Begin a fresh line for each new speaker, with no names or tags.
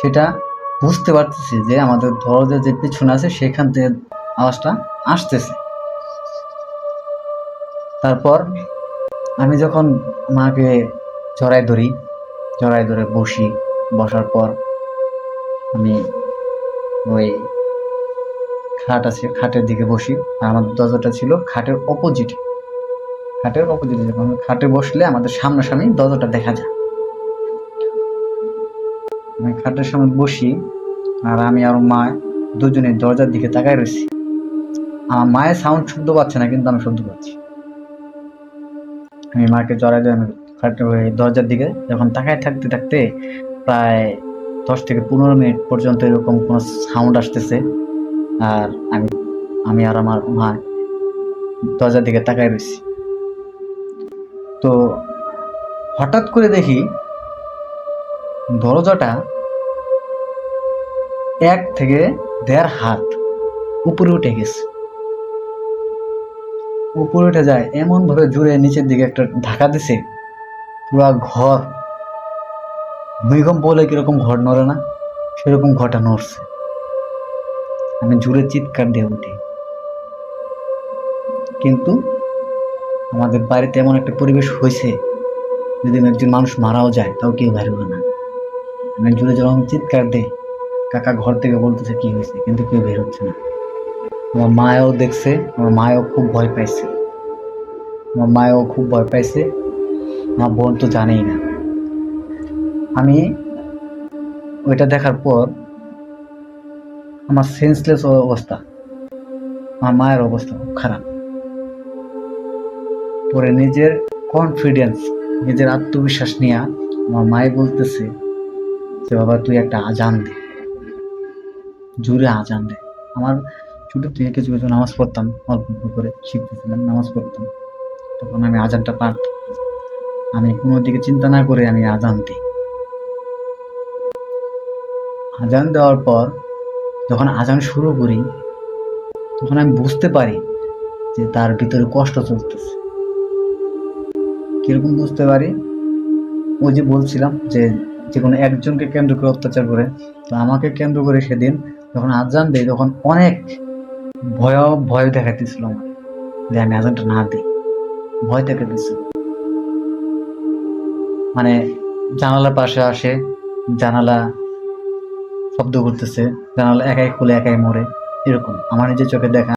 সেটা বুঝতে পারতেছি যে আমাদের দরজা যে পিছনে আছে, সেখান থেকে আওয়াজটা আসতেছে। তারপর আমি যখন মাকে জড়াই ধরি জড়াই ধরে বসি, বসার পর আমি ওই খাট আছে, খাটের দিকে বসি। আর আমাদের দরজাটা ছিল খাটের অপোজিটে খাটের অপোজিটে যখন খাটে বসলে আমাদের সামনাসামনি দরজাটা দেখা যায়। খাটের সামনে বসি, আর আমি আর মা দুজনে দরজার দিকে তাকায় রয়েছি। আমার মায়ের সাউন্ড শুনতে পাচ্ছে না, কিন্তু আমি শুনতে পাচ্ছি। আমি মাকে জড়াই দিয়ে আমি দরজার দিকে যখন তাকায় থাকতে থাকতে প্রায় দশ থেকে পনেরো মিনিট পর্যন্ত এরকম কোনো সাউন্ড আসতেছে, আর আমি আমি আর আমার মা দরজার দিকে তাকায় রয়েছি। তো হঠাৎ করে দেখি দরজাটা এক থেকে দেড় হাত উপরে উঠে গেছে। উপরে উঠে যায় এমন ভাবে জুড়ে নিচের দিকে একটা ধাক্কা দিছে, পুরা ঘর। ভূমিকম্প বলে কীরকম ঘর নড়ে না, সেরকম ঘরটা নড়ছে। আমি জুড়ে চিৎকার দিয়ে উঠি। কিন্তু আমাদের বাড়িতে এমন একটা পরিবেশ হয়েছে, যদি একজন মানুষ মারাও যায়, তাও কেউ বের না। আমি জুড়ে যখন চিৎকার দেয় কাকা ঘর থেকে বলতেছে কি হয়েছে, কিন্তু কেউ বের হচ্ছে না। আমার মায়ও দেখছে, আমার মায়ও খুব ভয় পাইছে। আমার মায়ও খুব ভয় পাইছে, আমার বোন তো জানেই না। আমি ওইটা দেখার পর আমার সেন্সলেস অবস্থা, আমার মায়ের অবস্থা খুব খারাপ। পরে নিজের কনফিডেন্স নিজের আত্মবিশ্বাস নিয়ে আমার মায়ে বলতেছে যে বাবা, তুই একটা আজান দে। জোরে আজান দে। আমার ছোটো থেকে কিছু কিছু নামাজ পড়তাম, অল্প অল্প করে শিখতেছিলাম, নামাজ পড়তাম। তখন আমি আজানটা পারতাম। আমি কোনো দিকে চিন্তা না করে আমি আজান দিই। আজান দেওয়ার পর যখন আজান শুরু করি, তখন আমি বুঝতে পারি যে তার ভিতরে কষ্ট চলতেছে। কীরকম বুঝতে পারি? ওই যে বলছিলাম যে যে কোনো একজনকে কেন্দ্র করে অত্যাচার করে, তো আমাকে কেন্দ্র করে সেদিন যখন আজান দেয়, তখন অনেক ভয় ভয় দেখাইতেছিল আমার যে আমি আজানটা না দিই। ভয় দেখাইতেছিল। মানে জানালার পাশে আসে, জানালা শব্দ করতেছে, জানালা একাই খুলে একাই মরে, এরকম। আমার নিজের চোখে দেখা